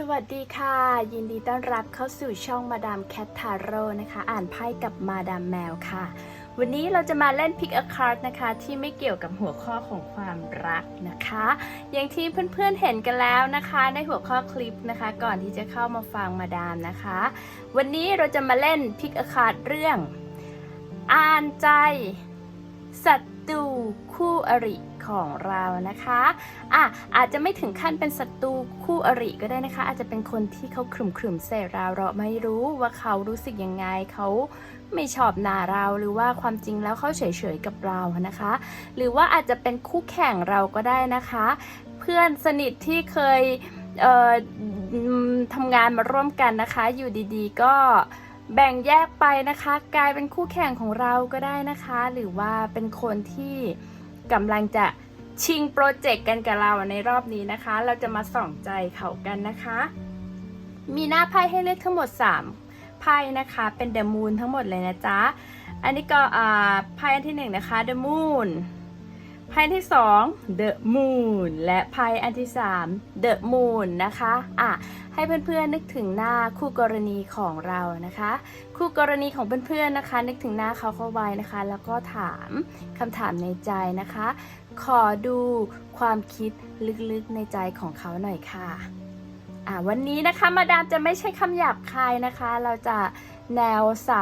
สวัสดีค่ะ ยินดีต้อนรับเข้าสู่ช่องมาดามแคททาโร่นะคะ อ่านไพ่กับมาดามแมวค่ะ วันนี้เราจะมาเล่น Pick a card นะคะ ที่ไม่เกี่ยวกับหัวข้อของความรักนะคะ อย่างที่เพื่อนๆเห็นกันแล้วนะคะ ในหัวข้อคลิปนะคะ ก่อนที่จะเข้ามาฟังมาดามนะคะ วันนี้เราจะมาเล่น Pick a card เรื่อง อ่านใจศัตรูคู่อริ ของเรานะคะอะอาจจะไม่ถึงขั้นเป็นศัตรูคู่อริก็ได้นะคะ อาจจะเป็นคนที่เขาขรึมขรึมๆใส่เราเราไม่รู้ว่าเขารู้สึกยังไงเขาไม่ชอบหน้าเราหรือว่าความจริงแล้วเขาเฉยๆกับเรานะคะ หรือว่าอาจจะเป็นคู่แข่งเราก็ได้นะคะ เพื่อนสนิทที่เคยเทำงานมาร่วมกันนะคะ อยู่ดีๆ ก็แบ่งแยกไปนะคะ กลายเป็นคู่แข่งของเราก็ได้นะคะ หรือว่าเป็นคนที่ กำลังจะชิงโปรเจกต์กันกับเราในรอบนี้นะคะ เราจะมาส่องใจเขากันนะคะ มีหน้าไพ่ให้เลือกทั้งหมด 3 ไพ่นะคะ เป็นเดอะมูนทั้งหมดเลยนะจ๊ะ อันนี้ก็อ่าไพ่อันที่หนึ่งนะคะ The Moon ไพ่อัน ที่สอง The Moon และไพ่อันที่สาม The Moon นะคะอะให้เพื่อนๆนึกถึงหน้าคู่กรณีของเรานะคะ คู่กรณีของเพื่อนๆนะคะ นึกถึงหน้าเขาเข้าไว้นะคะ แล้วก็ถามคำถามในใจนะคะ ขอดูความคิดลึกๆในใจของเขาหน่อยค่ะอ่าวันนี้นะคะมาดามจะไม่ใช่คำหยาบคายนะคะ เราจะ แนวใส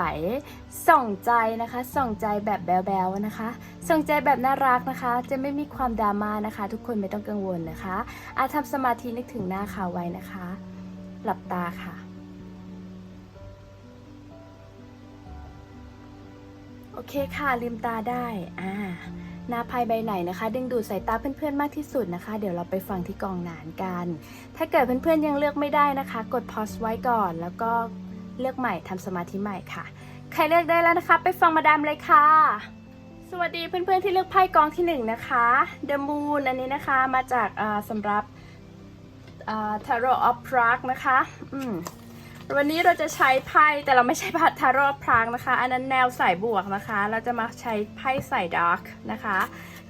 ส่องใจนะคะ ส่องใจแบบแบ๊วๆนะคะ ส่องใจแบบน่ารักนะคะ จะไม่มีความดราม่านะคะ ทุกคนไม่ต้องกังวลนะคะ อาทำสมาธินึกถึงหน้าเขาไว้นะคะ หลับตาค่ะ โอเคค่ะลืมตาได้อ่าหน้าไพ่ใบไหนนะคะ ดึงดูดสายตาเพื่อนๆมากที่สุดนะคะ เดี๋ยวเราไปฟังที่กองหนานกัน ถ้าเกิดเพื่อนๆยังเลือกไม่ได้นะคะ กด pause ไว้ก่อน แล้วก็ เลือกใหม่ทำสมาธิใหม่ค่ะ ใครเลือกได้แล้วนะคะ ไปฟังมาดามเลยค่ะ สวัสดีเพื่อนๆที่เลือกไพ่กองที่หนึ่งนะคะ The Moon อันนี้นะคะมาจากสำหรับ Tarot of Prague นะคะอืมวันนี้เราจะใช้ไพ่แต่เราไม่ใช่พัทารอบพรางนะคะ อันนั้นแนวสายบวกนะคะ เราจะมาใช้ไพ่สายดาร์กนะคะ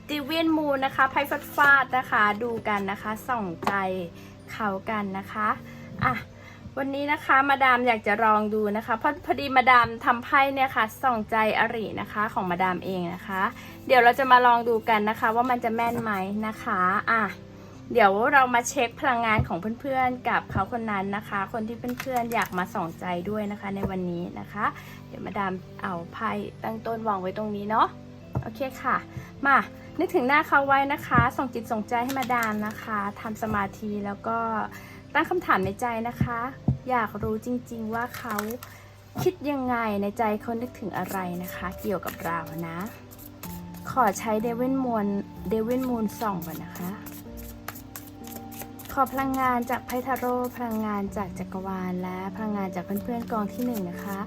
ดิเวียนมูนนะคะไพ่ฟาดฟาดๆนะคะ ดูกันนะคะ ส่องใจเขากันนะคะอะ วันนี้นะคะมาดามอยากจะลองดูนะคะเพราะพอดีมาดามทำไพ่เนี่ยค่ะส่องใจอรินะคะของมาดามเองนะคะ เดี๋ยวเราจะมาลองดูกันนะคะ ว่ามันจะแม่นไหมนะคะอะเดี๋ยวเรามาเช็คพลังงานของเพื่อนๆ กับเขาคนนั้นนะคะ คนที่เพื่อนๆอยากมาส่องใจด้วยนะคะ ในวันนี้นะคะ เดี๋ยวมาดามเอาไพ่ตั้งต้นวางไว้ตรงนี้เนาะโอเคค่ะ มานึกถึงหน้าเขาไว้นะคะ ส่งจิตส่งใจให้มาดามนะคะทำสมาธิแล้วก็ ตั้งคำถามในใจนะคะ อยากรู้จริงๆว่าเขาคิดยังไงในใจเขานึกถึงอะไรนะคะ เกี่ยวกับเรานะ ขอใช้เดวินมูนเดวินมูนส่องก่อนนะคะ ขอพลังงานจากไพทาโร่พลังงานจากจักรวาลและพลังงานจากเพื่อนๆกองที่หนึ่งนะคะ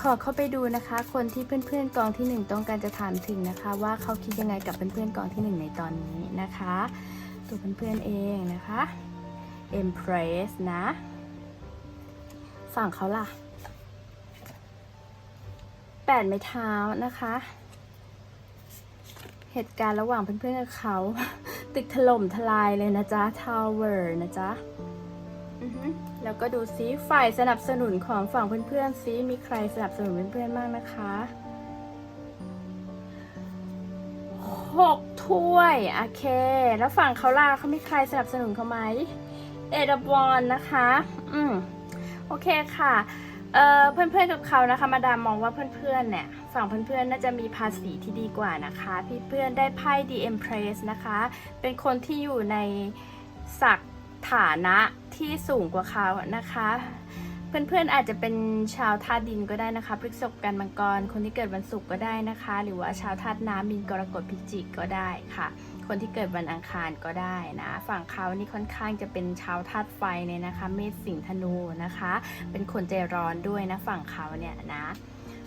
ขอเข้าไปดูนะคะ คนที่เพื่อนๆกองที่หนึ่งต้องการจะถามถึงนะคะ ว่าเขาคิดยังไงกับเพื่อนๆกองที่หนึ่งในตอนนี้นะคะ ตัวเพื่อนๆเองนะคะ Empress นะ ฝั่งเขาล่ะแปดไม้เท้านะคะ เหตุการณ์ระหว่างเพื่อนๆกับเขา ตึกถล่มทลายเลยนะจ๊ะ ทาวเวอร์นะจ๊ะแล้วก็ดูซิฝ่ายสนับสนุนของฝั่งเพื่อนๆซิมีใครสนับสนุนเพื่อนๆบ้างนะคะหกถ้วย โอเค แล้วฝั่งเขาล่ะเขามีใครสนับสนุนเขาไหม เอดบอลนะคะ อืมโอเคค่ะเอ่อเพื่อนๆกับเขานะคะมาดามมองว่าเพื่อนๆเนี่ยฝั่งเพื่อนๆน่าจะมีภาษีที่ดีกว่านะคะ พี่เพื่อนได้ไพ่ The Empress นะคะ เป็นคนที่อยู่ในศักดิ์ฐานะที่สูงกว่าเขานะคะ เพื่อนๆอาจจะเป็นชาวธาตุดินก็ได้นะคะพฤษภกันมังกรคนที่เกิดวันศุกร์ก็ได้นะคะ หรือว่าชาวธาตุน้ำมินกรกฎพิจิกก็ได้ค่ะ คนที่เกิดวันอังคารก็ได้นะ ฝั่งเขานี่ค่อนข้างจะเป็นชาวธาตุไฟเนี่ยนะคะ เมษสิงห์ธนูนะคะ เป็นคนใจร้อนด้วยนะฝั่งเขาเนี่ยนะ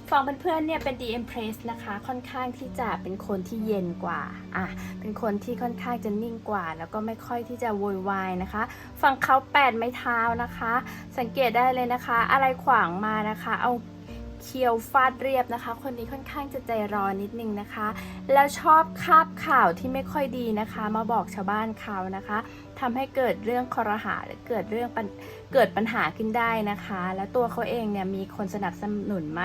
ฝั่งเพื่อนๆเนี่ยเป็น The Empress นะคะค่อนข้างที่จะเป็นคนที่เย็นกว่าอะเป็นคนที่ค่อนข้างจะนิ่งกว่า แล้วก็ไม่ค่อยที่จะโวยวายนะคะ ฝั่งเขาแปดไม้เท้านะคะ สังเกตได้เลยนะคะ อะไรขวางมานะคะ เอา เคียวฟาดเรียบนะคะ คนนี้ค่อนข้างจะใจร้อนนิดนึงนะคะ แล้วชอบคาบข่าวที่ไม่ค่อยดีนะคะ มาบอกชาวบ้านเขานะคะทำให้เกิดเรื่องคอรหาหรือเกิดเรื่องเกิดปัญหาขึ้นได้นะคะ แล้วตัวเขาเองเนี่ยมีคนสนับสนุนไหม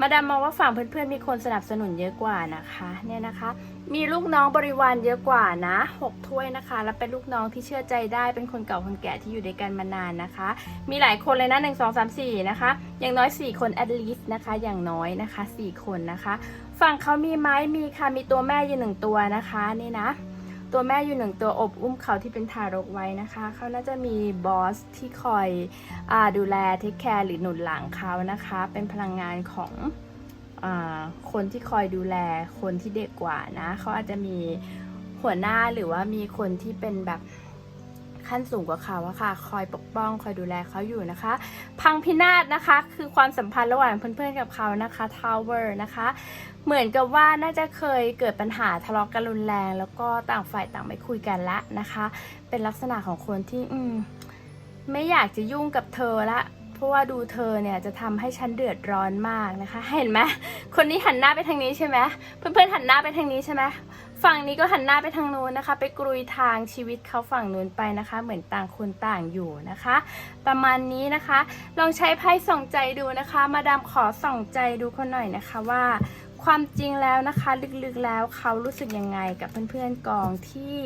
มาดามมองว่าฝั่งเพื่อนๆมีคนสนับสนุนเยอะกว่านะคะเนี่ยนะคะ มีลูกน้องบริวารเยอะกว่านะหกถ้วยนะคะ แล้วเป็นลูกน้องที่เชื่อใจได้ เป็นคนเก่าคนแก่ที่อยู่ด้วยกันมานานนะคะ มีหลายคนเลยนะหนึ่งสองสามสี่นะคะ อย่างน้อย 4 คน at least นะคะ อย่างน้อยนะคะ 4 คนนะคะ ฝั่งเขามีไหมมีค่ะ มีตัวแม่อยู่หนึ่งตัวนะคะ นี่นะ ตัวแม่อยู่หนึ่งตัวอบอุ้มเขาที่เป็นทารกไว้นะคะ เขาน่าจะมีบอสที่คอยอดูแลเทคแคร์หรือหนุนหลังเขานะคะ เป็นพลังงานของ คนที่คอยดูแลคนที่เด็กกว่านะเขาอาจจะมีหัวหน้าหรือว่ามีคนที่เป็นแบบขั้นสูงกว่าเขาอะค่ะ คอยปกป้อง คอยดูแลเขาอยู่นะคะ พังพินาศนะคะ คือความสัมพันธ์ระหว่างเพื่อนๆกับเขานะคะทาวเวอร์นะคะ เหมือนกับว่าน่าจะเคยเกิดปัญหาทะเลาะกันรุนแรง แล้วก็ต่างฝ่ายต่างไม่คุยกันละนะคะ เป็นลักษณะของคนที่อืมไม่อยากจะยุ่งกับเธอละ เพราะว่าดูเธอเนี่ยจะทำให้ฉันเดือดร้อนมากนะคะ เห็นไหมคนนี้หันหน้าไปทางนี้ใช่ไหมเพื่อนๆหันหน้าไปทางนี้ใช่ไหมฝั่งนี้ก็หันหน้าไปทางนู้นนะคะ ไปกรุยทางชีวิตเขาฝั่งนู้นไปนะคะ เหมือนต่างคนต่างอยู่นะคะ ประมาณนี้นะคะ ลองใช้ไพ่ส่องใจดูนะคะ มาดามขอส่องใจดูคนหน่อยนะคะว่า ความจริงแล้วนะคะลึกๆแล้วเขารู้สึกยังไงกับเพื่อนๆกองที่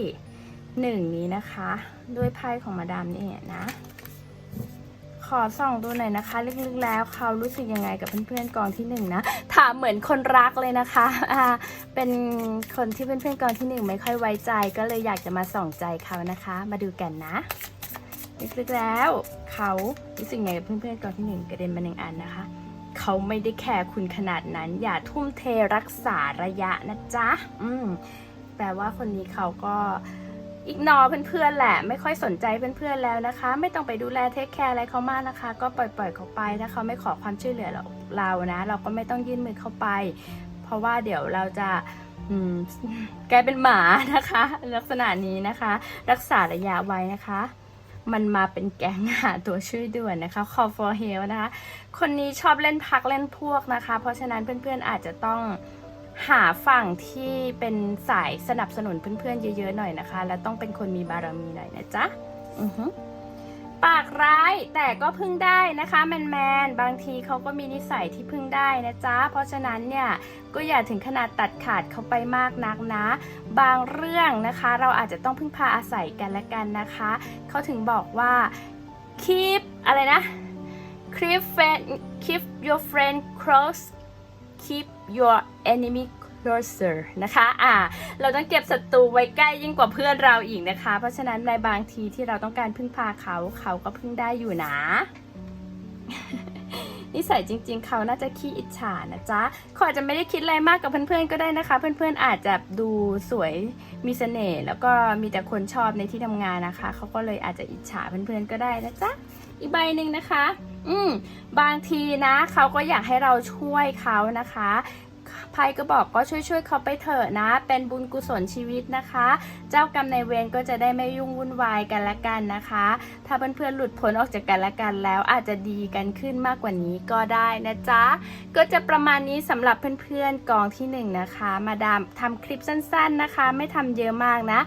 หนึ่งนี้นะคะ ด้วยไพ่ของมาดามนี่นะ อส่องดูหน่อยนะคะลึกๆแล้วเขารู้สึกยังไงกับเพื่อนๆกองที่หนึ่งนะถามเหมือนคนรักเลยนะคะอ่าเป็นคนที่เพื่อนๆกองที่หนึ่งไม่ค่อยไว้ใจ ก็เลยอยากจะมาส่องใจเขานะคะ มาดูกันนะลึกๆแล้ว เขารู้สึกยังไงกับเพื่อนๆกองที่หนึ่งกระเด็นมาหนึ่งอันนะคะเขาไม่ได้แคร์คุณขนาดนั้น อย่าทุ่มเทรักษาระยะนะจ๊ะอืมแปลว่าคนนี้เขาก็ อีกนอเพื่อนๆแหละ ไม่ค่อยสนใจเพื่อนๆแล้วนะคะ ไม่ต้องไปดูแลเทคแคร์อะไรเขามากนะคะ ก็ปล่อยๆเขาไปถ้าเขาไม่ขอความช่วยเหลือเราเรานะ เราก็ไม่ต้องยื่นมือเข้าไป เพราะว่าเดี๋ยวเราจะกลายเป็นหมานะคะ ลักษณะนี้นะคะ รักษาระยะไว้นะคะ มันมาเป็นแก๊งหาตัวช่วยด่วนนะคะ call for help นะคะ คนนี้ชอบเล่นพักเล่นพวกนะคะ เพราะฉะนั้นเพื่อนๆอาจจะต้อง หาฝั่งที่เป็นสายสนับสนุนเพื่อนๆเยอะๆหน่อยนะคะ และต้องเป็นคนมีบารมีหน่อยนะจ๊ะอือฮึปากร้ายแต่ก็พึ่งได้นะคะแมนๆบางทีเขาก็มีนิสัยที่พึ่งได้นะจ๊ะ เพราะฉะนั้นเนี่ยก็อย่าถึงขนาดตัดขาดเขาไปมากนักนะ บางเรื่องนะคะ เราอาจจะต้องพึ่งพาอาศัยกันและกันนะคะ เขาถึงบอกว่า keep อะไรนะ keep friend keep your friend close keep your enemy closer นะคะอ่าเราต้องเก็บศัตรูไว้ใกล้ยิ่งกว่าเพื่อนเราอีกนะคะ เพราะฉะนั้นในบางทีที่เราต้องการพึ่งพาเขาเขาก็พึ่งได้อยู่นะนิสัยจริง ๆ เขาน่าจะขี้อิจฉานะจ๊ะเขาอาจจะไม่ได้คิดอะไรมากกับเพื่อนๆก็ได้นะคะ เพื่อนๆอาจจะดูสวยมีเสน่ห์แล้วก็มีแต่คนชอบในที่ทำงานนะคะ เขาก็เลยอาจจะอิจฉาเพื่อนๆก็ได้นะจ๊ะอีกใบหนึ่งนะคะ อืมบางทีนะเขาก็อยากให้เราช่วยเขานะคะไพ่ก็บอกก็ช่วยๆเขาไปเถอะนะ เป็นบุญกุศลชีวิตนะคะ เจ้ากรรมในเวรก็จะได้ไม่ยุ่งวุ่นวายกันละกันนะคะ ถ้าเพื่อนๆหลุดพ้นออกจากกันละกันแล้วอาจจะดีกันขึ้นมากกว่านี้ก็ได้นะจ๊ะ ก็จะประมาณนี้สำหรับเพื่อนๆกองที่หนึ่งนะคะ มาดามทำคลิปสั้นๆนะคะ ไม่ทำเยอะมากนะ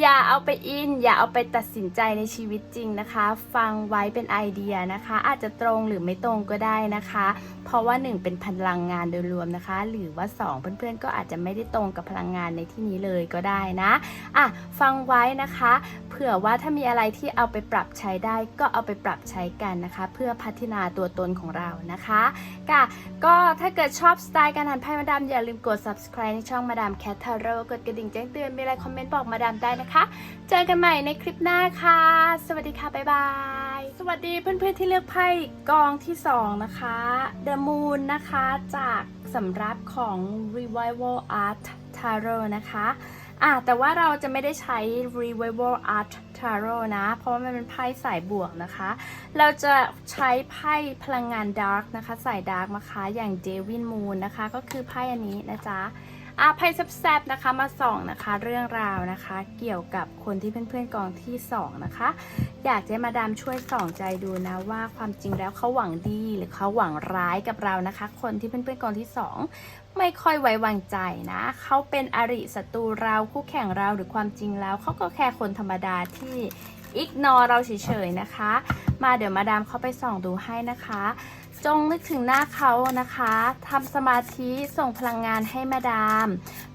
อย่าเอาไปอิน อย่าเอาไปตัดสินใจในชีวิตจริงนะคะ ฟังไว้เป็นไอเดียนะคะ อาจจะตรงหรือไม่ตรงก็ได้นะคะ เพราะว่า 1 เป็นพลังงานโดยรวมนะคะ หรือว่า 2 เพื่อนๆ ก็อาจจะไม่ได้ตรงกับพลังงานในที่นี้เลยก็ได้นะอะฟังไว้นะคะ เผื่อว่าถ้ามีอะไรที่เอาไปปรับใช้ได้ก็เอาไปปรับใช้กันนะคะ เพื่อพัฒนาตัวตนของเรานะคะค่ะก็ถ้าเกิดชอบสไตล์การอ่านไพ่มาดามอย่าลืมกด subscribe ในช่องมาดามแคทเทอร์กดกระดิ่งแจ้งเตือนมีอะไรคอมเมนต์บอกมาดามได้นะคะ เจอกันใหม่ในคลิปหน้าค่ะ สวัสดีค่ะ บ๊ายบาย สวัสดีเพื่อนๆที่เลือกไพ่กองที่ 2 นะคะ The Moon นะคะ จากสำรับของ Revival Art Tarot นะคะอะแต่ว่าเราจะไม่ได้ใช้ Revival Art Tarot นะ เพราะว่ามันเป็นไพ่สายบวกนะคะ เราจะใช้ไพ่พลังงานดาร์กนะคะ สายดาร์กนะคะ อย่าง Devil Moon นะคะ ก็คือไพ่อันนี้นะจ๊ะ อาภัยแซบๆนะคะมาส่องนะคะเรื่องราวนะคะ เกี่ยวกับคนที่เพื่อนๆกองที่สองนะคะ อยากจะให้มาดามช่วยส่องใจดูนะว่าความจริงแล้วเขาหวังดีหรือเขาหวังร้ายกับเรานะคะ คนที่เพื่อนๆกองที่สองไม่ค่อยไว้วางใจนะเขาเป็นอริศัตรูเราคู่แข่งเราหรือความจริงแล้วเขาก็แค่คนธรรมดาที่อิกนอเราเฉยๆนะคะ มาเดี๋ยวมาดามเขาไปส่องดูให้นะคะ จงนึกถึงหน้าเขานะคะทำสมาธิส่งพลังงานให้มาดาม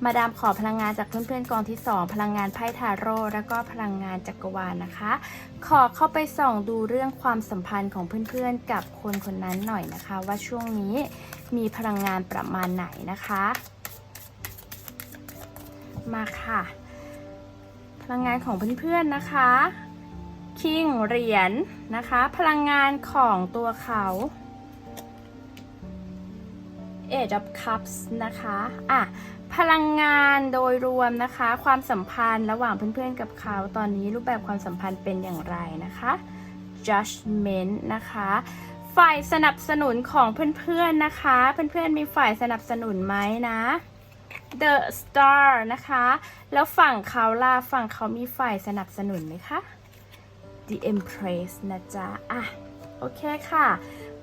มาดามขอพลังงานจากเพื่อนๆกองที่ 2 พลังงานไพ่ทาโร่แล้วก็พลังงานจักรวาลนะคะ ขอเข้าไปส่องดูเรื่องความสัมพันธ์ของเพื่อนๆ กับคนคนนั้นหน่อยนะคะ ว่าช่วงนี้มีพลังงานประมาณไหนนะคะ มาค่ะ พลังงานของเพื่อนๆนะคะ คิงเหรียญนะคะ พลังงานของตัวเขา Age of Cups นะคะอะพลังงานโดยรวมนะคะ ความสัมพันธ์ระหว่างเพื่อนๆกับเขา ตอนนี้รูปแบบความสัมพันธ์เป็นอย่างไรนะคะ Judgment นะคะ ฝ่ายสนับสนุนของเพื่อนๆนะคะ เพื่อนๆมีฝ่ายสนับสนุนไหมนะ The Star นะคะ แล้วฝั่งเขาล่ะฝั่งเขามีฝ่ายสนับสนุนไหมคะ The Empress นะจ๊ะ อะ โอเคค่ะ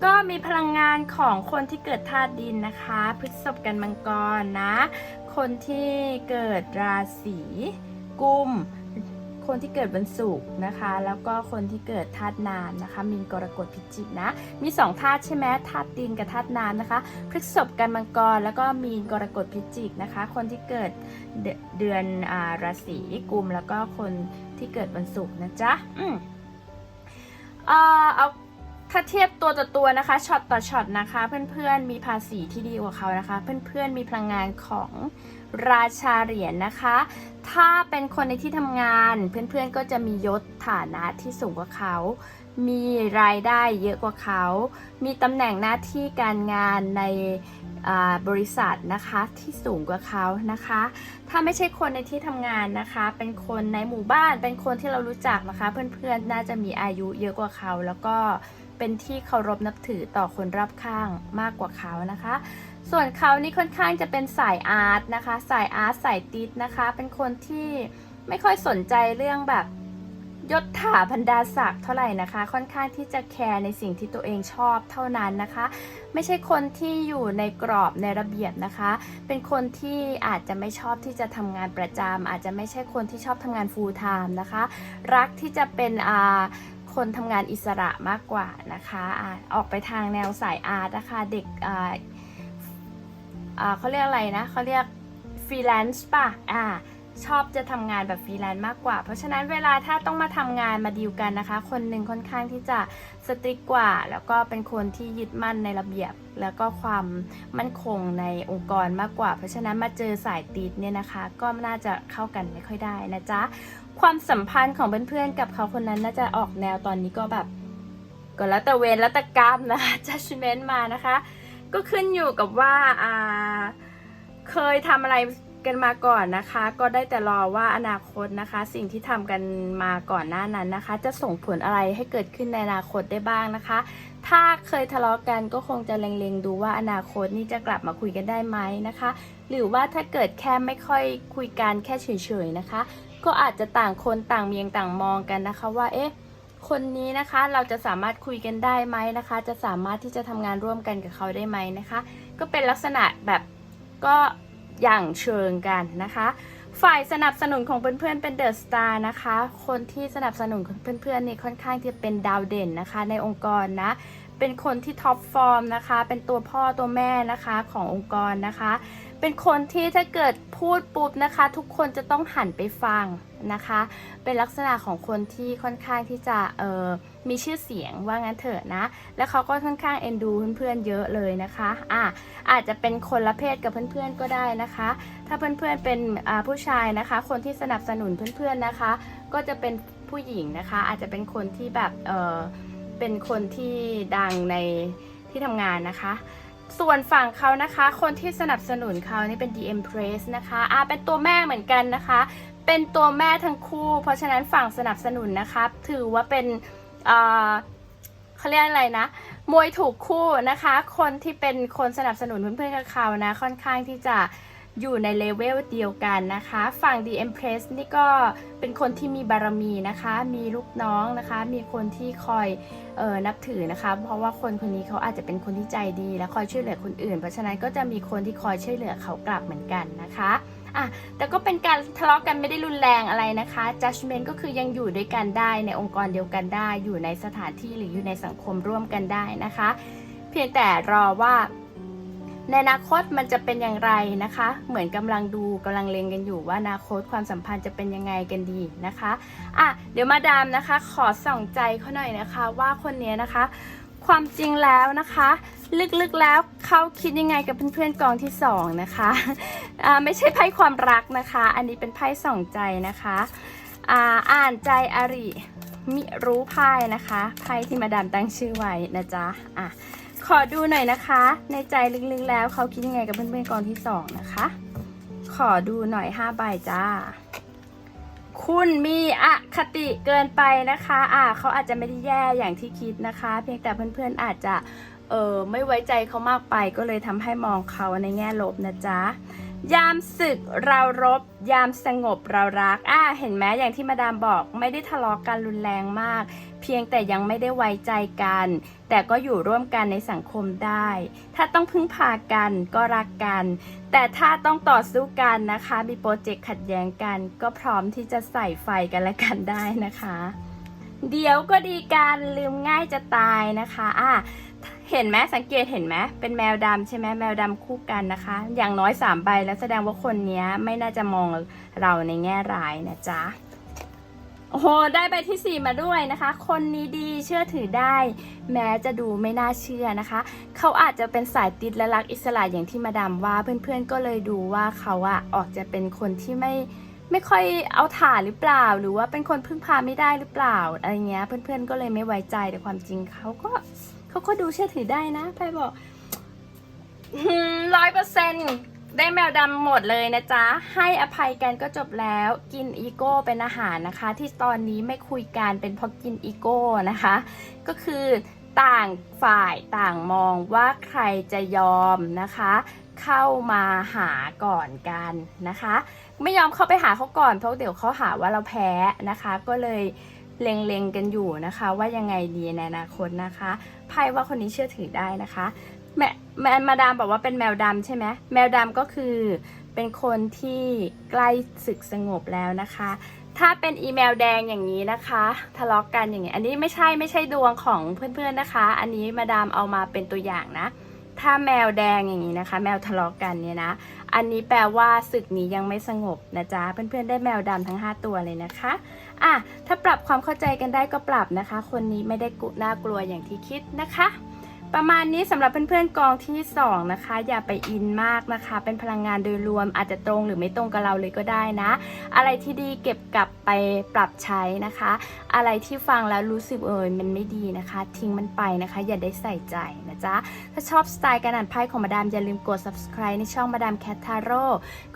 ก็มีพลังงานของคนที่เกิดธาตุดินนะคะ พฤษภกันมังกรนะ คนที่เกิดราศีกุม คนที่เกิดวันศุกร์นะคะ แล้วก็คนที่เกิดธาตุน้ำนะคะ มีนกรกฎพิจิกนะ มีสองธาตุใช่ไหมธาตุดินกับธาตุน้ำนะคะพฤษภกันมังกร แล้วก็มีนกรกฎพิจิกนะคะ คนที่เกิดเดือนราศีกุม แล้วก็คน ที่เกิดวันศุกร์นะจ๊ะอืมเอ่อเอาถ้าเทียบตัวต่อตัวนะคะช็อตต่อช็อตนะคะ เพื่อนๆมีภาษีที่ดีกว่าเขานะคะ เพื่อนๆมีพลังงานของราชาเหรียญนะคะ ถ้าเป็นคนในที่ทำงานเพื่อนๆก็จะมียศฐานะที่สูงกว่าเขา มีรายได้เยอะกว่าเขา มีตำแหน่งหน้าที่การงานในอ่า บริษัทนะคะที่สูงกว่าเขานะคะ ถ้าไม่ใช่คนในที่ทำงานนะคะ เป็นคนในหมู่บ้านเป็นคนที่เรารู้จักนะคะ เพื่อนๆน่าจะมีอายุเยอะกว่าเขา แล้วก็เป็นที่เคารพนับถือต่อคนรอบข้างมากกว่าเขานะคะ ส่วนเขานี่ค่อนข้างจะเป็นสายอาร์ตนะคะ สายอาร์ตสายติดนะคะ เป็นคนที่ไม่ค่อยสนใจเรื่องแบบ ยศถาบรรดาศักดิ์เท่าไหร่นะคะ ค่อนข้างที่จะแคร์ในสิ่งที่ตัวเองชอบเท่านั้นนะคะ ไม่ใช่คนที่อยู่ในกรอบในระเบียบนะคะ เป็นคนที่อาจจะไม่ชอบที่จะทำงานประจำอาจจะไม่ใช่คนที่ชอบทำงาน full time นะคะ รักที่จะเป็นอ่าคนทำงานอิสระมากกว่านะคะอออกไปทางแนวสายอาร์ตนะคะเด็กอ่าอ่าเขาเรียกอะไรนะเขาเรียกฟรีแลนซ์ป่ะอ่า ชอบจะทำงานแบบฟรีแลนซ์มากกว่า เพราะฉะนั้นเวลาถ้าต้องมาทำงานมาดีลกันนะคะ คนหนึ่งค่อนข้างที่จะสตริกกว่า แล้วก็เป็นคนที่ยึดมั่นในระเบียบ แล้วก็ความมั่นคงในองค์กรมากกว่า เพราะฉะนั้นมาเจอสายติดเนี่ยนะคะ ก็น่าจะเข้ากันไม่ค่อยได้นะจ๊ะความสัมพันธ์ของเพื่อนๆกับเขาคนนั้นน่าจะออกแนวตอนนี้ก็แบบก็แล้วแต่เวรแล้วแต่กรรมนะคะ judgment มานะคะ ก็ขึ้นอยู่กับว่าอ่าเคยทำอะไร กันมาก่อนนะคะ ก็ได้แต่รอว่าอนาคตนะคะ สิ่งที่ทำกันมาก่อนหน้านั้นนะคะ จะส่งผลอะไรให้เกิดขึ้นในอนาคตได้บ้างนะคะ ถ้าเคยทะเลาะกันก็คงจะเล็งๆดูว่าอนาคตนี่จะกลับมาคุยกันได้ไหมนะคะ หรือว่าถ้าเกิดแค่ไม่ค่อยคุยกันแค่เฉยๆนะคะ ก็อาจจะต่างคนต่างเมียงต่างมองกันนะคะว่าเอ๊ะคนนี้นะคะเราจะสามารถคุยกันได้ไหมนะคะ จะสามารถที่จะทำงานร่วมกันกับเขาได้ไหมนะคะ ก็เป็นลักษณะแบบก็ อย่างเชิงกันนะคะ ฝ่ายสนับสนุนของเพื่อนๆเป็นเดอะสตาร์นะคะ คนที่สนับสนุนเพื่อนๆนี่ค่อนข้างที่จะเป็นดาวเด่นนะคะ ในองค์กรนะ เป็นคนที่ท็อปฟอร์มนะคะ เป็นตัวพ่อตัวแม่นะคะขององค์กรนะคะ เป็นคนที่ถ้าเกิดพูดปุ๊บนะคะ ทุกคนจะต้องหันไปฟังนะคะ เป็นลักษณะของคนที่ค่อนข้างที่จะเออมีชื่อเสียงว่างั้นเถอะนะ แล้วเขาก็ค่อนข้างเอ็นดูเพื่อนๆเยอะเลยนะคะอะอาจจะเป็นคนละเพศกับเพื่อนๆก็ได้นะคะ ถ้าเพื่อนๆเป็นผู้ชายนะคะ คนที่สนับสนุนเพื่อนๆนะคะ ก็จะเป็นผู้หญิงนะคะ อาจจะเป็นคนที่แบบเออเป็นคนที่ดังในที่ทำงานนะคะ ส่วนฝั่งเขานะคะ คนที่สนับสนุนเขานี่เป็น DM Press นะคะอ่าเป็นตัวแม่เหมือนกันนะคะ เป็นตัวแม่ทั้งคู่ เพราะฉะนั้นฝั่งสนับสนุนนะคะ ถือว่าเป็นอ่าเขาเรียกอะไรนะ มวยถูกคู่นะคะ คนที่เป็นคนสนับสนุนเพื่อนๆกับเขานะ ค่อนข้างที่จะ อยู่ในเลเวลเดียวกันนะคะ ฝั่ง The Empress นี่ก็เป็นคนที่มีบารมีนะคะ มีลูกน้องนะคะ มีคนที่คอยเออนับถือนะคะ เพราะว่าคนคนนี้เขาอาจจะเป็นคนที่ใจดีและคอยช่วยเหลือคนอื่น เพราะฉะนั้นก็จะมีคนที่คอยช่วยเหลือเขากลับเหมือนกันนะคะอะแต่ก็เป็นการทะเลาะกันไม่ได้รุนแรงอะไรนะคะ judgment ก็คือยังอยู่ด้วยกันได้ในองค์กรเดียวกันได้ อยู่ในสถานที่หรืออยู่ในสังคมร่วมกันได้นะคะ เพียงแต่รอว่า ในอนาคตมันจะเป็นอย่างไรนะคะ เหมือนกำลังดูกำลังเลงกันอยู่ว่าอนาคตความสัมพันธ์จะเป็นยังไงกันดีนะคะอะเดี๋ยวมาดามนะคะ ขอส่องใจเขาหน่อยนะคะ ว่าคนนี้นะคะ ความจริงแล้วนะคะ ลึกๆแล้วเขาคิดยังไงกับเพื่อนๆกองที่สองนะคะอ่าไม่ใช่ไพ่ความรักนะคะ อันนี้เป็นไพ่ส่องใจนะคะอ่าอ่านใจอริมิรู้ไพ่นะคะไพ่ที่มาดามตั้งชื่อไว้นะจ๊ะอะ ขอดูหน่อยนะคะ ในใจลึกๆแล้วเขาคิดยังไงกับเพื่อนๆกองที่สองนะคะ ขอดูหน่อยห้าใบจ้า คุณมีอคติเกินไปนะคะ อ่าเขาอาจจะไม่ได้แย่อย่างที่คิดนะคะ เพียงแต่เพื่อนๆอาจจะเออไม่ไว้ใจเขามากไปก็เลยทำให้มองเขาในแง่ลบนะจ๊ะยามศึกเรารบ ยามสงบเรารัก อ่า เห็นไหมอย่างที่มาดามบอกไม่ได้ทะเลาะกันรุนแรงมาก เพียงแต่ยังไม่ได้ไว้ใจกัน แต่ก็อยู่ร่วมกันในสังคมได้ ถ้าต้องพึ่งพากันก็รักกัน แต่ถ้าต้องต่อสู้กันนะคะ มีโปรเจกต์ขัดแย้งกัน ก็พร้อมที่จะใส่ไฟกันและกันได้นะคะ เดี๋ยวก็ดีกันลืมง่ายจะตายนะคะอะเห็นไหมสังเกตเห็นไหมเป็นแมวดำใช่ไหมแมวดำคู่กันนะคะ อย่างน้อยสามใบแล้วแสดงว่าคนนี้ไม่น่าจะมองเราในแง่ร้ายนะจ๊ะ โอ้โหได้ใบที่สี่มาด้วยนะคะ คนนี้ดีเชื่อถือได้ แม้จะดูไม่น่าเชื่อนะคะ เขาอาจจะเป็นสายติดและรักอิสระอย่างที่มาดามว่าเพื่อนๆก็เลยดูว่าเขาอะออกจะเป็นคนที่ไม่ไม่ค่อยเอาถ่านหรือเปล่า หรือว่าเป็นคนพึ่งพาไม่ได้หรือเปล่าอะไรเงี้ย เพื่อนๆก็เลยไม่ไว้ใจแต่ความจริงเขาก็เขาก็ดูเชื่อถือได้นะไพ่บอกร้อยเปอร์เซ็นต์ ได้แมวดำหมดเลยนะจ๊ะ ให้อภัยกันก็จบแล้ว กินอีโก้เป็นอาหารนะคะ ที่ตอนนี้ไม่คุยกันเป็นเพราะกินอีโก้นะคะ ก็คือต่างฝ่ายต่างมองว่าใครจะยอมนะคะ เข้ามาหาก่อนกันนะคะ ไม่ยอมเข้าไปหาเขาก่อนเพราะเดี๋ยวเขาหาว่าเราแพ้นะคะ ก็เลยเล็งๆกันอยู่นะคะ ว่ายังไงดีในอนาคตนะคะไพ่ว่าคนนี้เชื่อถือได้นะคะ แม่แม่มาดามบอกว่าเป็นแมวดำใช่ไหมแมวดำก็คือเป็นคนที่ใกล้ศึกสงบแล้วนะคะ ถ้าเป็นอีเมลแดงอย่างนี้นะคะ ทะเลาะกกันอย่างนี้ อันนี้ไม่ใช่ไม่ใช่ดวงของเพื่อนๆนะคะ อันนี้มาดามเอามาเป็นตัวอย่างนะ ถ้าแมวแดงอย่างนี้นะคะ แมวทะเลาะกกันเนี่ยนะ อันนี้แปลว่าศึกนี้ยังไม่สงบนะจ๊ะเพื่อนๆได้แมวดำทั้ง 5 ตัวเลยนะคะอะถ้าปรับความเข้าใจกันได้ก็ปรับนะคะ คนนี้ไม่ได้กุน่ากลัวอย่างที่คิดนะคะ ประมาณนี้สำหรับเพื่อนๆกองที่ 2 นะคะ อย่าไปอินมากนะคะ เป็นพลังงานโดยรวมอาจจะตรงหรือไม่ตรงกับเราเลยก็ได้นะ อะไรที่ดีเก็บกลับไปปรับใช้นะคะ อะไรที่ฟังแล้วรู้สึกเอยมันไม่ดีนะคะ ทิ้งมันไปนะคะ อย่าได้ใส่ใจนะจ๊ะ ถ้าชอบสไตล์การอ่านไพ่ของมาดามอย่าลืมกด subscribe ในช่องมาดามแคททาโร่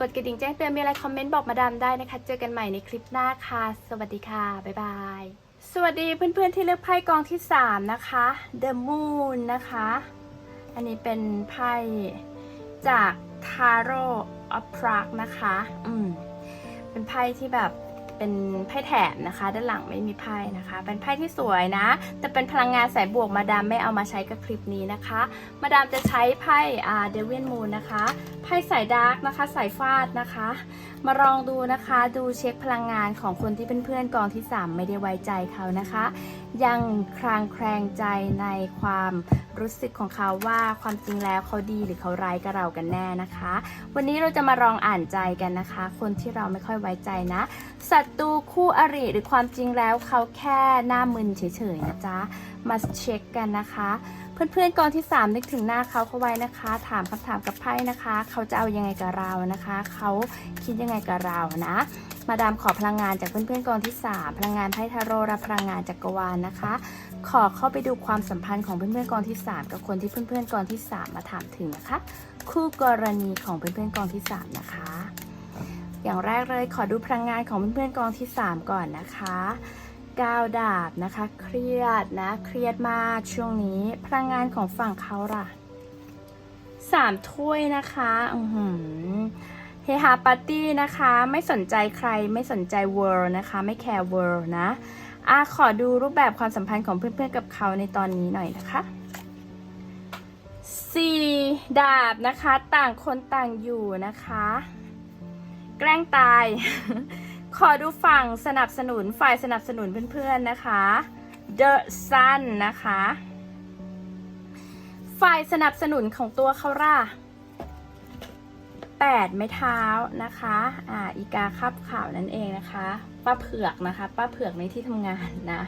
กดกระดิ่งแจ้งเตือนมีอะไรคอมเมนต์บอกมาดามได้นะคะ เจอกันใหม่ในคลิปหน้าค่ะ สวัสดีค่ะบ๊ายบาย สวัสดีเพื่อนๆที่เลือกไพ่กองที่ 3 นะคะ The Moon นะคะ อันนี้เป็นไพ่จาก Tarot of Prague นะคะ อืม เป็นไพ่ที่แบบเป็นไพ่แถมนะคะ ด้านหลังไม่มีไพ่นะคะ เป็นไพ่ที่สวยนะ แต่เป็นพลังงานสายบวกมาดามไม่เอามาใช้กับคลิปนี้นะคะ มาดามจะใช้ไพ่อ่าเดวินมูนนะคะ ไพ่สายดาร์กนะคะ สายฟาดนะคะ มาลองดูนะคะ ดูเช็คพลังงานของคนที่เป็นเพื่อนกองที่ 3 ไม่ได้ไว้ใจเขานะคะ ยังคลางแคลงใจในความรู้สึกของเขาว่าความจริงแล้วเขาดีหรือเขาร้ายกับเรากันแน่นะคะ วันนี้เราจะมาลองอ่านใจกันนะคะ คนที่เราไม่ค่อยไว้ใจนะศัตรูคู่อริหรือความจริงแล้วเขาแค่หน้ามึนเฉยๆนะจ๊ะ มาเช็คกันนะคะ เพื่อนๆกองที่ 3 นึกถึงหน้าเขาเข้าไว้นะคะ ถามคำถามกับไพ่นะคะ เขาจะเอายังไงกับเรานะคะ เขาคิดยังไงกับเรานะ มาดามขอพลังงานจากเพื่อนๆกองที่ 3 พลังงานไพ่ทาโร่และพลังงานจักรวาลนะคะ ขอเข้าไปดูความสัมพันธ์ของเพื่อนๆกองที่ 3 กับคนที่เพื่อนๆกองที่ 3 มาถามถึงนะคะ คู่กรณีของเพื่อนๆกองที่ 3 นะคะอย่างแรกเลยขอดูพลังงานของเพื่อนๆกองที่ 3 ก่อนนะคะ ก้าวดาบนะคะ เครียดนะ เครียดมากช่วงนี้ พลังงานของฝั่งเขาล่ะสามถ้วยนะคะอือหือเฮฮาปาร์ตี้นะคะ ไม่สนใจใครไม่สนใจ world นะคะ ไม่แคร์ world นะอะขอดูรูปแบบความสัมพันธ์ของเพื่อนๆกับเขาในตอนนี้หน่อยนะคะสี่ดาบนะคะ ต่างคนต่างอยู่นะคะ แกล้งตาย ขอดูฝั่งสนับสนุนฝ่ายสนับสนุนเพื่อนๆนะคะ The Sun นะคะ ฝ่ายสนับสนุนของตัวเขาล่ะ8ไม้เท้านะคะอ่าอีกาคาบข่าวนั่นเองนะคะป้าเผือกนะคะป้าเผือกในที่ทำงานนะ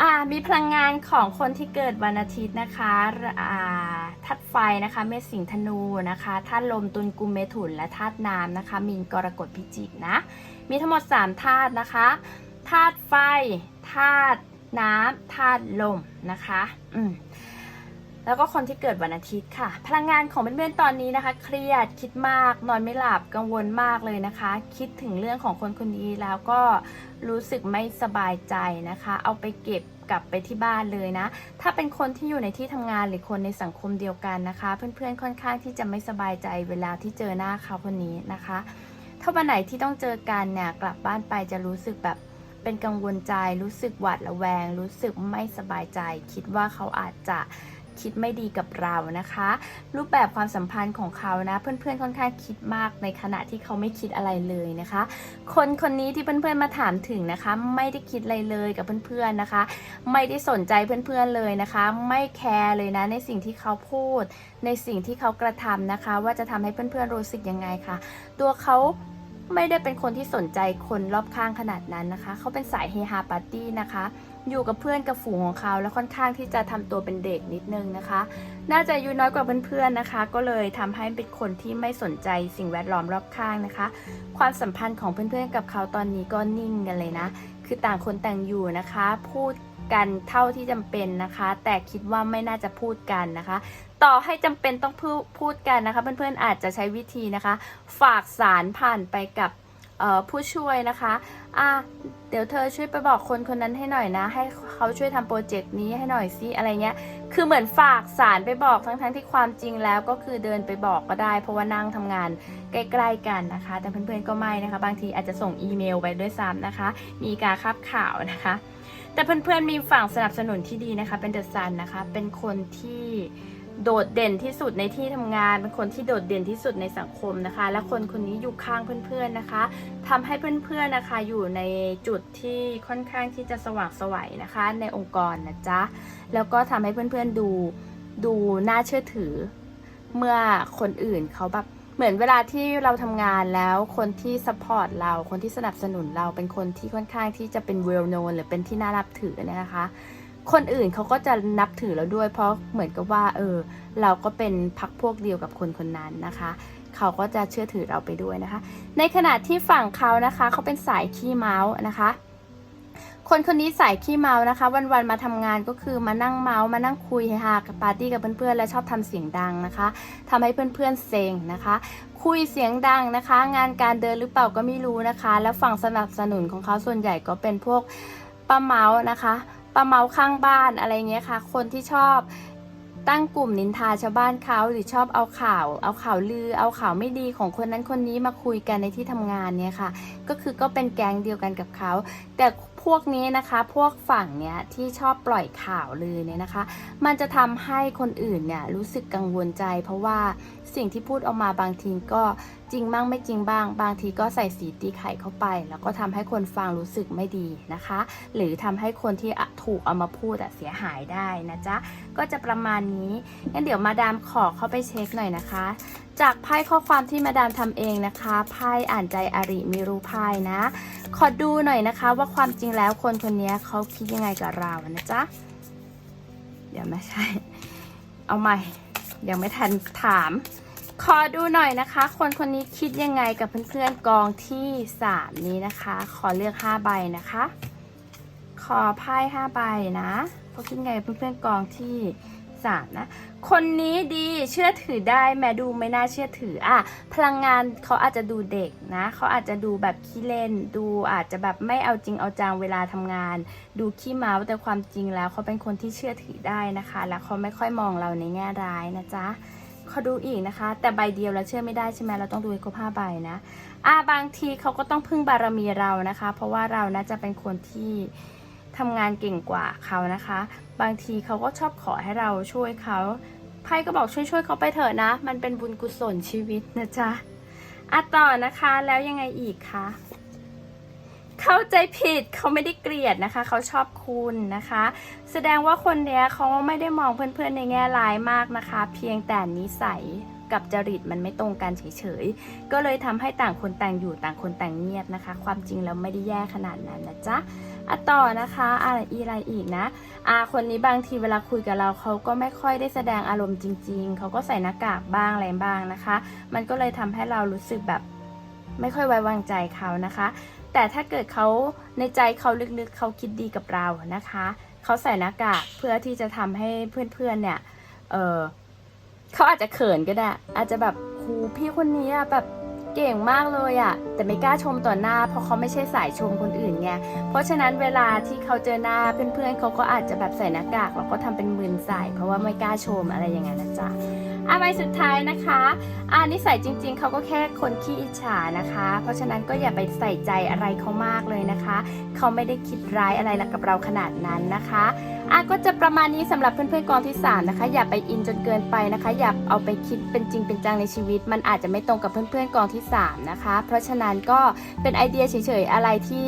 อ่ามีพลังงานของคนที่เกิดวันอาทิตย์นะคะอ่าธาตุไฟนะคะ เมษสิงธนูนะคะธาตุลมตุลกุมเมถุนและธาตุน้ำนะคะ มีนกรกฎพิจิกนะ มีทั้งหมด 3 ธาตุนะคะ ธาตุไฟ ธาตุน้ำ ธาตุลมนะคะ อืมแล้วก็คนที่เกิดวันอาทิตย์ค่ะ พลังงานของเพื่อนๆตอนนี้นะคะ เครียดคิดมาก นอนไม่หลับกังวลมากเลยนะคะ คิดถึงเรื่องของคนคนนี้แล้วก็รู้สึกไม่สบายใจนะคะ เอาไปเก็บกลับไปที่บ้านเลยนะ ถ้าเป็นคนที่อยู่ในที่ทำงานหรือคนในสังคมเดียวกันนะคะ เพื่อนๆค่อนข้างที่จะไม่สบายใจเวลาที่เจอหน้าเขาคนนี้นะคะ ถ้าวันไหนที่ต้องเจอกันเนี่ยกลับบ้านไปจะรู้สึกแบบเป็นกังวลใจ รู้สึกหวาดระแวง รู้สึกไม่สบายใจ คิดว่าเขาอาจจะ คิดไม่ดีกับเรานะคะ รูปแบบความสัมพันธ์ของเขานะ เพื่อนๆค่อนข้างคิดมากในขณะที่เขาไม่คิดอะไรเลยนะคะ คนคนนี้ที่เพื่อนๆมาถามถึงนะคะ ไม่ได้คิดอะไรเลยกับเพื่อนๆนะคะ ไม่ได้สนใจเพื่อนๆเลยนะคะ ไม่แคร์เลยนะในสิ่งที่เขาพูด ในสิ่งที่เขากระทำนะคะ ว่าจะทำให้เพื่อนๆรู้สึกยังไงค่ะ ตัวเขาไม่ได้เป็นคนที่สนใจคนรอบข้างขนาดนั้นนะคะ เขาเป็นสายเฮฮาปาร์ตี้นะคะ อยู่กับเพื่อนกับฝูงของเขา แล้วค่อนข้างที่จะทำตัวเป็นเด็กนิดนึงนะคะ น่าจะอายุน้อยกว่าเพื่อนๆนะคะ ก็เลยทำให้เป็นคนที่ไม่สนใจสิ่งแวดล้อมรอบข้างนะคะ ความสัมพันธ์ของเพื่อนๆกับเขาตอนนี้ก็นิ่งกันเลยนะ คือต่างคนต่างอยู่นะคะ พูดกันเท่าที่จำเป็นนะคะ แต่คิดว่าไม่น่าจะพูดกันนะคะ ต่อให้จำเป็นต้องพูดพูดกันนะคะ เพื่อนๆอาจจะใช้วิธีนะคะ ฝากสารผ่านไปกับผู้ช่วยนะคะ อะเดี๋ยวเธอช่วยไปบอกคนคนนั้นให้หน่อยนะ ให้เขาช่วยทำโปรเจกต์นี้ให้หน่อยซิอะไรเงี้ย คือเหมือนฝากสารไปบอกทั้งๆที่ความจริงแล้วก็คือเดินไปบอกก็ได้ เพราะว่านั่งทำงานใกล้ๆกันนะคะ แต่เพื่อนๆก็ไม่นะคะ บางทีอาจจะส่งอีเมลไปด้วยซ้ำนะคะ มีการคับข่าวนะคะ แต่เพื่อนๆมีฝั่งสนับสนุนที่ดีนะคะ เป็นเดอะซันนะคะ เป็นคนที่ โดดเด่นที่สุดในที่ทำงาน เป็นคนที่โดดเด่นที่สุดในสังคมนะคะ และคนคนนี้อยู่ข้างเพื่อนๆนะคะทำให้เพื่อนๆนะคะ อยู่ในจุดที่ค่อนข้างที่จะสว่างไสวัยนะคะ ในองค์กรนะจ๊ะแล้วก็ทำให้เพื่อนๆดูดูน่าเชื่อถือ เมื่อคนอื่นเขาแบบเหมือนเวลาที่เราทำงานแล้วคนที่สปอร์ตเราคนที่สนับสนุนเราเป็นคนที่ค่อนข้างที่จะเป็น well known หรือเป็นที่น่านับถือเนี่ยนะคะ คนอื่นเขาก็จะนับถือเราด้วย เพราะเหมือนกับว่า เออ เราก็เป็นพักพวกเดียวกับคนคนนั้นนะคะ เขาก็จะเชื่อถือเราไปด้วยนะคะ ในขณะที่ฝั่งเขานะคะ เขาเป็นสายขี้เมาส์นะคะคนคนนี้สายขี้เมานะคะ วันๆมาทำงานก็คือมานั่งเมาส์มานั่งคุยเฮฮากับปาร์ตี้กับเพื่อนๆและชอบทำเสียงดังนะคะทำให้เพื่อนๆเซ็งนะคะ คุยเสียงดังนะคะ งานการเดินหรือเปล่าก็ไม่รู้นะคะ แล้วฝั่งสนับสนุนของเขาส่วนใหญ่ก็เป็นพวกป้าเมาส์นะคะ ป้าเมาข้างบ้านอะไรเงี้ยค่ะ คนที่ชอบตั้งกลุ่มนินทาชาวบ้านเขาหรือชอบเอาข่าว เอาข่าวลือ เอาข่าวไม่ดีของคนนั้นคนนี้มาคุยกันในที่ทำงานเนี่ยค่ะ ก็คือก็เป็นแก๊งเดียวกันกับเขา แต่ พวกนี้นะคะ พวกฝั่งเนี้ยที่ชอบปล่อยข่าวลือเนี่ยนะคะ มันจะทำให้คนอื่นเนี่ยรู้สึกกังวลใจ เพราะว่าสิ่งที่พูดออกมาบางทีก็จริงบ้างไม่จริงบ้าง บางทีก็ใส่สีตีไข่เข้าไป แล้วก็ทำให้คนฟังรู้สึกไม่ดีนะคะ หรือทำให้คนที่ถูกเอามาพูดเสียหายได้นะจ๊ะก็จะประมาณนี้งั้นเดี๋ยวมาดามขอเข้าไปเช็คหน่อยนะคะ จากไพ่ข้อความที่มาดามทำเองนะคะไพ่อ่านใจอาริมิรู้ไพ่นะ ขอดูหน่อยนะคะว่าความจริงแล้วคนคนนี้เขาคิดยังไงกับเรานะจ๊ะ เดี๋ยวไม่ใช่ เอาใหม่ ยังไม่ทันถาม ขอดูหน่อยนะคะ คนคนนี้คิดยังไงกับเพื่อนๆกองที่สามนี้นะคะ ขอเลือกห้าใบนะคะ ขอไพ่ห้าใบนะเขาคิดไงเพื่อนๆกองที่ สามนะ คนนี้ดีเชื่อถือได้แม้ดูไม่น่าเชื่อถืออะพลังงานเขาอาจจะดูเด็กนะเขาอาจจะดูแบบขี้เล่น ดูอาจจะแบบไม่เอาจริงเอาจังเวลาทำงาน ดูขี้เมาแต่ความจริงแล้วเขาเป็นคนที่เชื่อถือได้นะคะ แล้วเขาไม่ค่อยมองเราในแง่ร้ายนะจ๊ะขอดูอีกนะคะ แต่ใบเดียวแล้วเชื่อไม่ได้ใช่ไหมเราต้องดูให้ครบห้าใบนะอ่าบางทีเขาก็ต้องพึ่งบารมีเรานะคะ เพราะว่าเราน่าจะเป็นคนที่ ทำงานเก่งกว่าเขานะคะ บางทีเขาก็ชอบขอให้เราช่วยเขาไพ่ก็บอกช่วยช่วยๆเขาไปเถอะนะ มันเป็นบุญกุศลชีวิตนะจ๊ะอะต่อนะคะแล้วยังไงอีกคะเข้าใจผิดเขาไม่ได้เกลียดนะคะ เขาชอบคุณนะคะ แสดงว่าคนเนี้ยเขาไม่ได้มองเพื่อนๆในแง่ร้ายมากนะคะ เพียงแต่นิสัยกับจริตมันไม่ตรงกันเฉยๆ ก็เลยทำให้ต่างคนต่างอยู่ต่างคนต่างเงียบนะคะ ความจริงแล้วไม่ได้แย่ขนาดนั้นนะจ๊ะ อะต่อนะคะอะไรอีอะไรอีกนะอาคนนี้บางทีเวลาคุยกับเราเขาก็ไม่ค่อยได้แสดงอารมณ์จริง ๆ เขาก็ใส่หน้ากากบ้างอะไรบ้างนะคะ มันก็เลยทำให้เรารู้สึกแบบไม่ค่อยไว้วางใจเขานะคะ แต่ถ้าเกิดเขาในใจเขาลึกๆเขาคิดดีกับเรานะคะ เขาใส่หน้ากากเพื่อที่จะทำให้เพื่อนๆเนี่ย เออเขาอาจจะเขินก็ได้ อาจจะแบบครูพี่คนนี้อะแบบ เก่งมากเลยอะแต่ไม่กล้าชมต่อหน้า เพราะเขาไม่ใช่สายชมคนอื่นไง เพราะฉะนั้นเวลาที่เขาเจอหน้าเพื่อนๆเขาก็อาจจะแบบใส่หน้ากากแล้วก็ทำเป็นมืนใส่ เพราะว่าไม่กล้าชมอะไรอย่างนั้นนะจ๊ะอะใบสุดท้ายนะคะอานิสัยจริง ๆ เขาก็แค่คนขี้อิจฉานะคะ เพราะฉะนั้นก็อย่าไปใส่ใจอะไรเขามากเลยนะคะ เขาไม่ได้คิดร้ายอะไรกับเราขนาดนั้นนะคะ อะก็จะประมาณนี้สำหรับเพื่อนๆกองที่สามนะคะ อย่าไปอินจนเกินไปนะคะ อย่าเอาไปคิดเป็นจริงเป็นจังในชีวิต มันอาจจะไม่ตรงกับเพื่อนๆกองที่สามนะคะ เพราะฉะนั้นก็เป็นไอเดียเฉยๆอะไรที่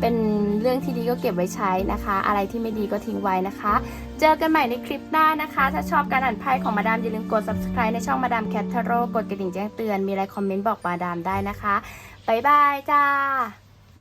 เป็นเรื่องที่ดีก็เก็บไว้ใช้นะคะ อะไรที่ไม่ดีก็ทิ้งไว้นะคะ เจอกันใหม่ในคลิปหน้านะคะ ถ้าชอบการอ่านไพ่ของมาดามอย่าลืมกด subscribe ในช่องมาดามแคทเทโรกดกระดิ่งแจ้งเตือนมีอะไรคอมเมนต์บอกมาดามได้นะคะบ๊ายบายจ้า